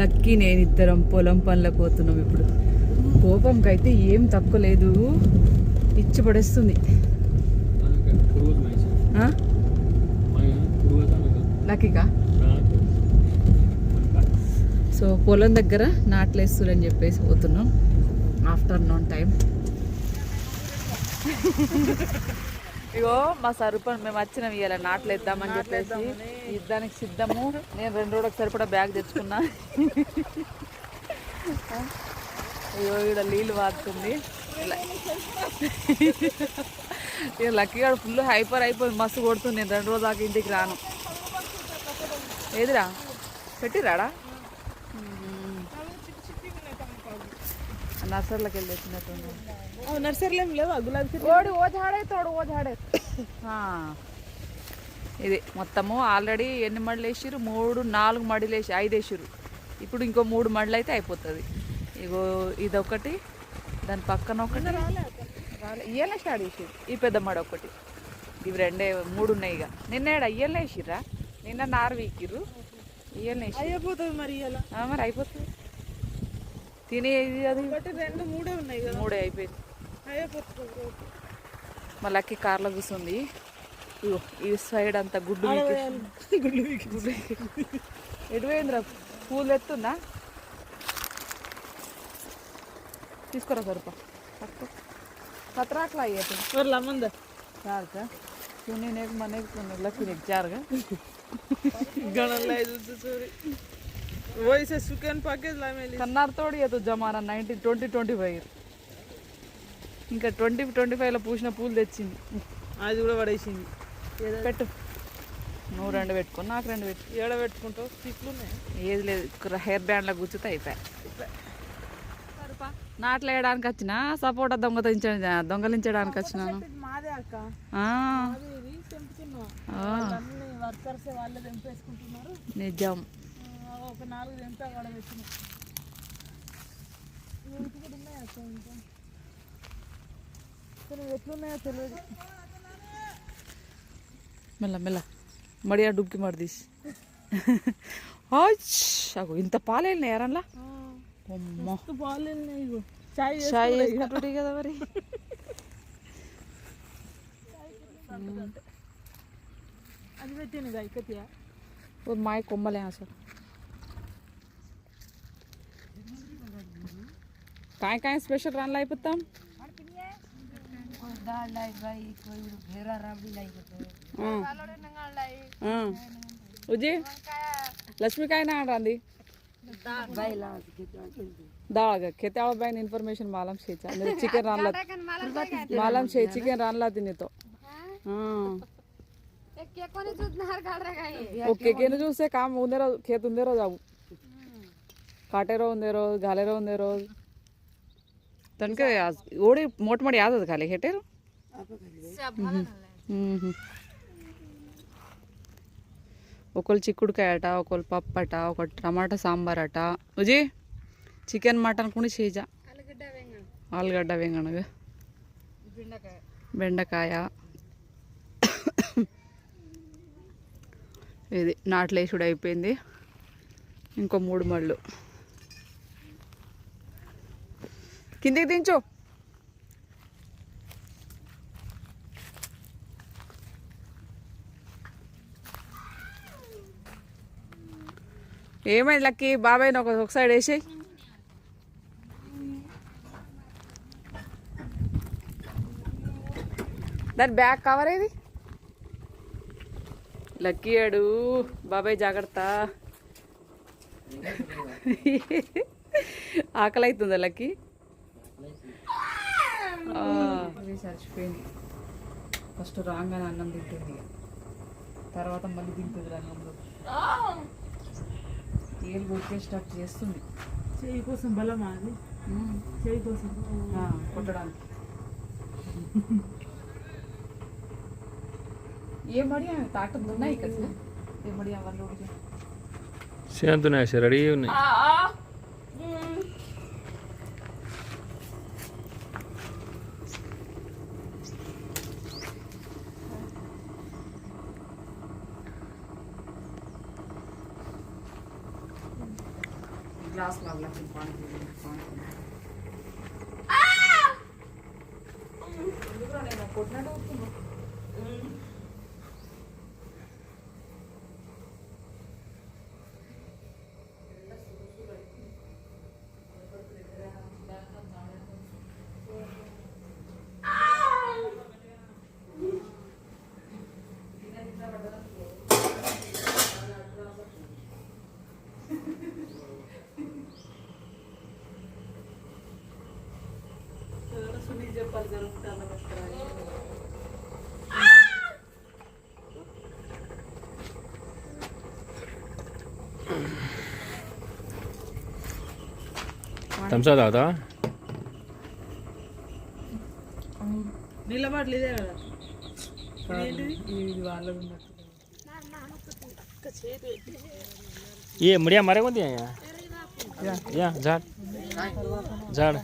Lucky నేను ఇద్దరం పొలం పనులకు పోతున్నాం ఇప్పుడు. కోపంకి అయితే ఏం తక్కువ లేదు. ఇచ్చి పడేస్తుంది. లక్కీగా సో పొలం దగ్గర నాట్లేస్తులని చెప్పేసి పోతున్నాం. Afternoon time. ఇగో మా సరుపని మేము వచ్చినాం ఇవాళ నాట్లు వేద్దామని చెప్పేసి ఇద్దానికి సిద్ధము. నేను రెండు రోజులకు సరిపడా బ్యాగ్ తెచ్చుకున్నా. ఇగో ఇక్కడ నీళ్ళు వాడుతుంది ఇలా ఇక లక్కీగా ఫుల్ హైపర్ అయిపోయి మస్తు కొడుతుంది. నేను రెండు రోజులు దాకా ఇంటికి రాను. ఏదిరా? పెట్టిరాడా? నర్సరీలోకి వెళ్ళి వచ్చినట్టు నర్సరీలో ఏం లేవా గులాబీ ఓడి ఓ జాడే తోడు ఓ జాడే. ఇది మొత్తము ఆల్రెడీ ఎన్ని మడులు వేసిర్రు మూడు నాలుగు మడులు వేసి ఐదు వేసిర్రు ఇప్పుడు ఇంకో మూడు మడులు అయితే అయిపోతుంది ఇగో ఇదొకటి దాని పక్కన ఒకటి ఇయ్యాలే స్టార్ట్ చేసిర్రు ఈ పెద్ద మడ ఒకటి ఇవి రెండే మూడు ఉన్నాయి ఇక నిన్న ఇయ్యాలే వేసిర్రా నిన్న నారు వీకిర్రు ఇయ్యాలే వేసి అయిపోతుంది మరి మరి అయిపోతుంది తినేది అది? రెండు మూడే ఉన్నాయి మూడే అయిపోయింది. మా లక్కీ కార్లో కూర్చుంది ఇగో ఈ సైడ్ అంతా గుడ్డు వీకి- గుడ్డు వీకి. ఎటు పోయిందిరా? పూలు ఎత్తుందా తీసుకురా సరుపా. పత్రాట్లా అయ్యేది లమ్మందా? చాలు సార్ సునీ నేకు మనకి లక్కీ నీకు చారుగా గణంలో वैसे सुकन पैकेज ला में కన్నార్తోడి ఏదో జమానా నైన్టీన్ ట్వంటీ ట్వంటీ ఫైవ్ ఇంకా ట్వంటీ ట్వంటీ ఫైవ్లో పూసిన పూలు తెచ్చింది అది కూడా పడేసింది పెట్టు నువ్వు రెండు పెట్టుకో నాకు రెండు పెట్టు ఏడ పెట్టుకుంటావు స్టిక్లు ఉన్నాయి ఏది లేదు హెయిర్ బ్యాండ్లో కూర్చుతే అయిపోయి నాట్లు వేయడానికి వచ్చిన సపోటా దొంగతించ దొంగలించడానికి వచ్చినాను మాదే అక్క ఆ, అది ఇది తెంపుతున్నాం ఆ, అన్ని వర్కర్స్ వాళ్ళే తెంపేసుకుంటున్నారు నిజం ఆ, ఒక నాలుగు తెంపి అక్కడ పెట్టినాం. ఇంటి కూడా ఉన్నాయి అక్క ఇంకా? కానీ ఎట్లున్నాయో తెలియదు మెల్ల మెల్ల. మడియా డుబ్కి మరి తీసి. అగో ఇంత పాలేళ్ళు ఎరన్లా అమ్మో. మస్తు పాలు వెళ్ళినాయి ఇగో. చాయ్ చాయ్ వేసుకుంటుంటే కదా మరి. అది పెట్టింది అయికతియా ఓ మాయ కొమ్మలే అసలు काय काय स्पेशल रानला आहे पत्ता कोई दाल लाई भाई कोई घेरा राबड़ी लाई को वालोड़े नंगाल लाई हां उजे లక్ష్మి కాయనా రాంది दाळ खेत्यावर बाईन इन्फॉर्मेशन मालम शेचा म्हणजे चिकन रानला मालम शे चिकन रानला तिने तो ఓకే కేను చూస్తే కామ్ ఉందే రోజు ఖేత్ ఉందే రోజు అవు కాటేరో ఉందే రోజు గాలేరో ఉందే రోజు ತನಕ ಓಡಿ ಮೋಟ್ ಮಾಡಿ ಯಾವ್ದು ಖಾಲಿ ಹೆಟೇರು ಹ್ಞೂ ఒకళ్ళు చిక్కుడుకాయ అట ఒకళ్ళు పప్పు అట ఒకటి టమాటా సాంబార్ అట ఉజీ చికెన్ మటన్ కూడా చేజా ఆలుగడ్డ వెంగనగా బెండకాయ ఇది నాట్లేసుడు అయిపోయింది ఇంకో మూడు మళ్ళు కిందికి దించు. ఏమైంది లక్కీ? బాబాయ్ ఒక ఒక సైడ్ వేసేయి. దాని బ్యాగ్ కవర్ ఏది? లక్కీ అడు బాబాయ్ జాగ్రత్త. ఆకలి అవుతుందా లక్కీ? చచ్చిపోయింది. ఫస్ట్ రాగానే అన్నం తింటుంది. తర్వాత మళ్ళీ తింటుంది అన్నంలో. ఏలు కొట్టే స్టార్ట్ చేస్తుంది. చేయి కోసం బలమా అది. చేయి కోసం. ఆ, కొట్టడానికి. ఏ మడియా తాటం ఉన్నాయి కదా ఏ మడియా వాళ్ళు శాంతున్నాయి సార్ రెడీ ఉన్నాయి. प्यास लग लग के पानी पी लेंगे पानी आ! నేను కొట్టినట్టు అవుతుంది సునీల్ చెప్పాలి జరుగుతుంది థమ్సా తాగుతా నిలబడలు ఇదే కదా ఇది వాళ్ళది ఉన్నట్టు ये मड़िया मारे कौन दिया यहाँ या झाड़ झाड़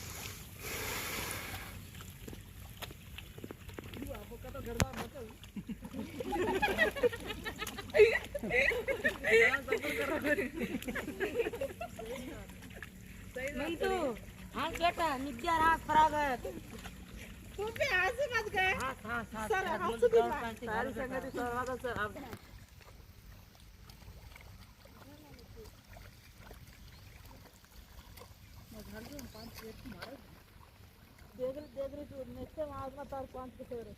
देख रही देख रही तू नेक्स्ट टाइम आज मत और पांच के फेर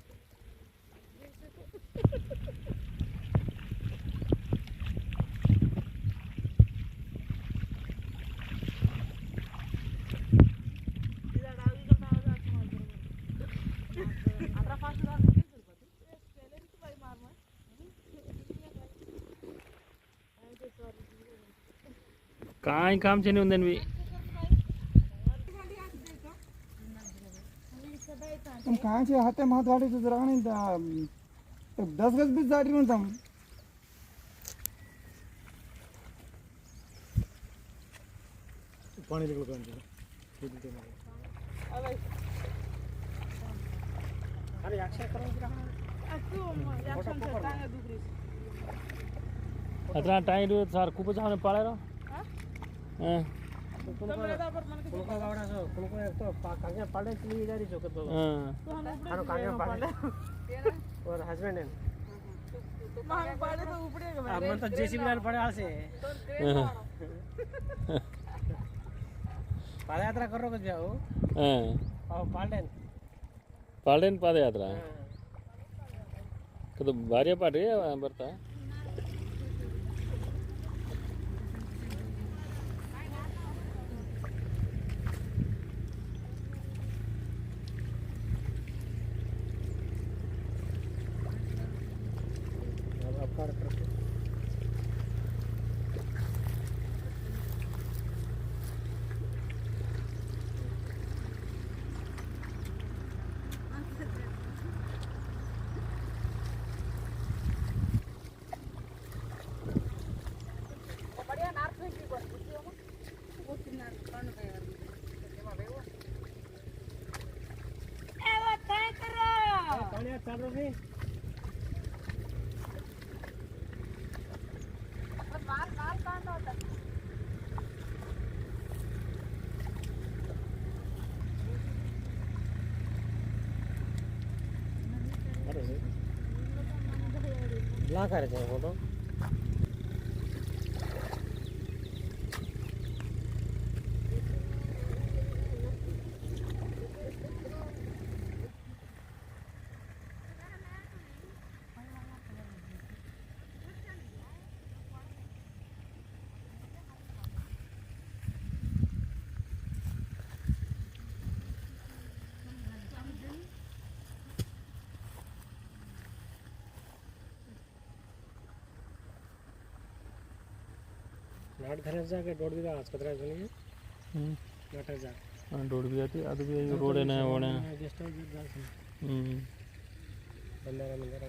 काम કામ છે નહીં तुम कहाँ से हाथे हाथ वाटे तो जरा नहीं था तो दस गज बीस दाटी में तुम पानी अरे करो टाइम सार खूब जाने पड़े హస్బెండ్ అంతా జేసీబీ దాన్ని పడాల్సి పాదయాత్ర కర్రో వచ్చావు పాల్డేన్ పాల్డేన్ పాదయాత్ర కదా భార్య పాటి భర్త লাগার যায় বলো। ನಾಟ್ ಧರಜಾಗೆ ದೊಡ್ಡ ಬಿಗ ಆಸ್ಪತ್ರೆ ಅದನಿ ಹ್ಞೂ ನಾಟಜಾ ಹಾಂ ದೊಡ್ಡ ಬಿಗ ಐತಿ ಅದು ಬಿ ಈಗ ರೋಡ್ ಏನೇ ಓಣೆ ಗೆಸ್ಟ್ ಹೌಸ್ ಹ್ಞೂ ಬಂದಾರ ಬಂದಾರ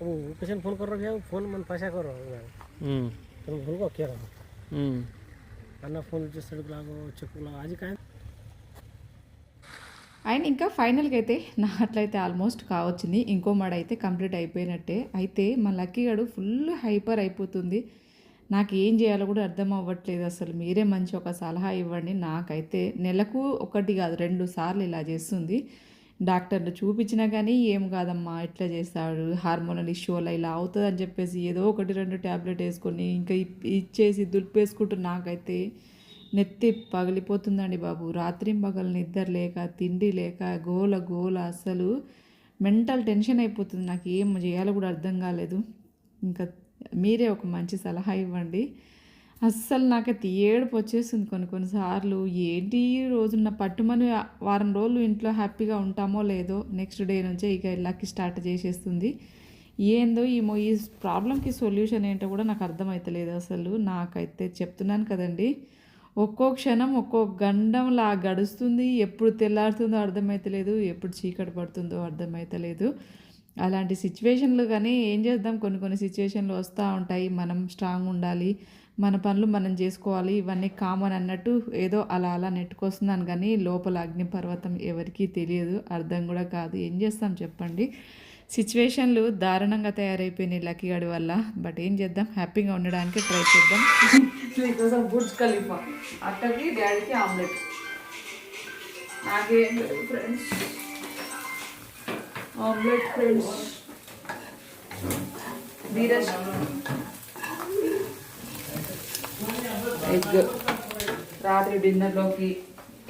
ಓ ಪೇಷಂಟ್ ಫೋನ್ ಕರೋ ಗೆ ಫೋನ್ ಮನ್ ಪೈಸಾ ಕರೋ ಹ್ಞೂ तुम भूल गो क्या हम्म अन्ना फ़ोन जिस सड़क लागो चिपक लागो आज कहें అండ్ ఇంకా ఫైనల్గా అయితే నా అట్లయితే ఆల్మోస్ట్ కావచ్చింది. ఇంకో మడ అయితే కంప్లీట్ అయిపోయినట్టే. అయితే మా లక్కీ గడు ఫుల్ హైపర్ అయిపోతుంది. నాకు ఏం చేయాలో కూడా అర్థం అవ్వట్లేదు అసలు. మీరే మంచి ఒక సలహా ఇవ్వండి. నాకైతే నెలకు ఒకటి కాదు రెండు సార్లు ఇలా చేస్తుంది. డాక్టర్లు చూపించినా కానీ ఏం కాదమ్మా ఇట్లా చేస్తాడు. హార్మోనల్ ఇష్యూ వల్ల ఇలా అవుతుంది అని చెప్పేసి ఏదో ఒకటి రెండు ట్యాబ్లెట్ వేసుకొని ఇంకా ఇప్- ఇచ్చేసి దులిపేసుకుంటూ నాకైతే నెత్తి పగిలిపోతుందండి బాబు. రాత్రి పగలు నిద్ర లేక తిండి లేక గోల గోల అసలు మెంటల్ టెన్షన్ అయిపోతుంది. నాకు ఏం చేయాలో కూడా అర్థం కాలేదు. ఇంకా మీరే ఒక మంచి సలహా ఇవ్వండి. అస్సలు నాకైతే ఏడుపు వచ్చేస్తుంది కొన్ని కొన్నిసార్లు ఏంటి రోజున్న పట్టుమని వారం రోజులు ఇంట్లో హ్యాపీగా ఉంటామో లేదో నెక్స్ట్ డే నుంచే ఇక ఇలాకి స్టార్ట్ చేసేస్తుంది. ఏందో ఈ ఈ ప్రాబ్లంకి సొల్యూషన్ ఏంటో కూడా నాకు అర్థమవుతలేదు అసలు. నాకైతే చెప్తున్నాను కదండి. ఒక్కో క్షణం ఒక్కో గండంలా గడుస్తుంది. ఎప్పుడు తెల్లారుతుందో అర్థమవుతలేదు ఎప్పుడు చీకటి పడుతుందో అర్థమవుతలేదు అలాంటి సిచ్యువేషన్లు కానీ ఏం చేద్దాం? కొన్ని కొన్ని సిచ్యువేషన్లు వస్తూ ఉంటాయి. మనం స్ట్రాంగ్ ఉండాలి. మన పనులు మనం చేసుకోవాలి. ఇవన్నీ కామన్ అన్నట్టు ఏదో అలా అలా నెట్టుకొస్తున్నాను కానీ లోపల అగ్నిపర్వతం ఎవరికీ తెలియదు. అర్థం కూడా కాదు. ఏం చేస్తాం చెప్పండి? సిచ్యువేషన్లు దారుణంగా తయారైపోయినాయి లక్కీ గడి వల్ల. బట్ ఏం చేద్దాం? హ్యాపీగా ఉండడానికి ట్రై చేద్దాం. మీకోసం బుర్జ్ ఖలీఫా. అట్టకి డాడీకి ఆమ్లెట్. నాకేం friends. Omelette friends. Dheeraj egg. రాత్రి డిన్నర్లోకి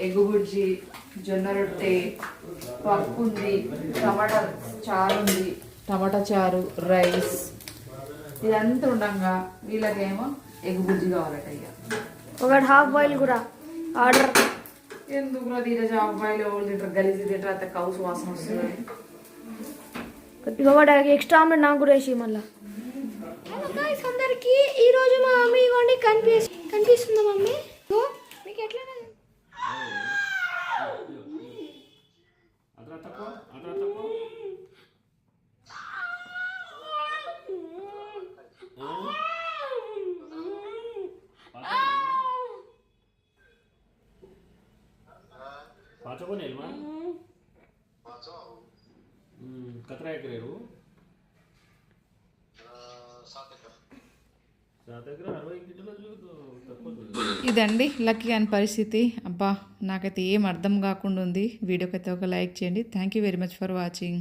ఎగ్ బుజ్జి జొన్న రొట్టె పప్పు ఉంది టమాటా చారు ఉంది టమాటా చారు రైస్ ఇదంతా ఉండగా వీళ్ళకేమో ఎగ్ బుజ్జి కావాలట ఇక. ఒకటి హాఫ్ బాయిల్ కూడా ఆర్డర్. ఎందుకు ధీరజ్ అబ్బాయిలు ఎవరు తింటారు? గలీజి తింటారు అంత కౌసు వాసన వస్తుంది. ఒకటి ఎక్స్ట్రా ఆమ్లెట్ నాకు కూడా వేసి మళ్ళా. అందరికి ఈ రోజు మా మమ్మీ ఇవ్వండి కనిపి కనిపిస్తుందా మమ్మీ? మీకు ఎట్లా सात ఎకరా అరవై గిట్టలు తక్కువ ఇదండి లక్కీ అని పరిస్థితి. అబ్బా నాకైతే ఏం అర్థం కాకుండా ఉంది. వీడియోకి అయితే ఒక లైక్ చేయండి. Thank you very much for watching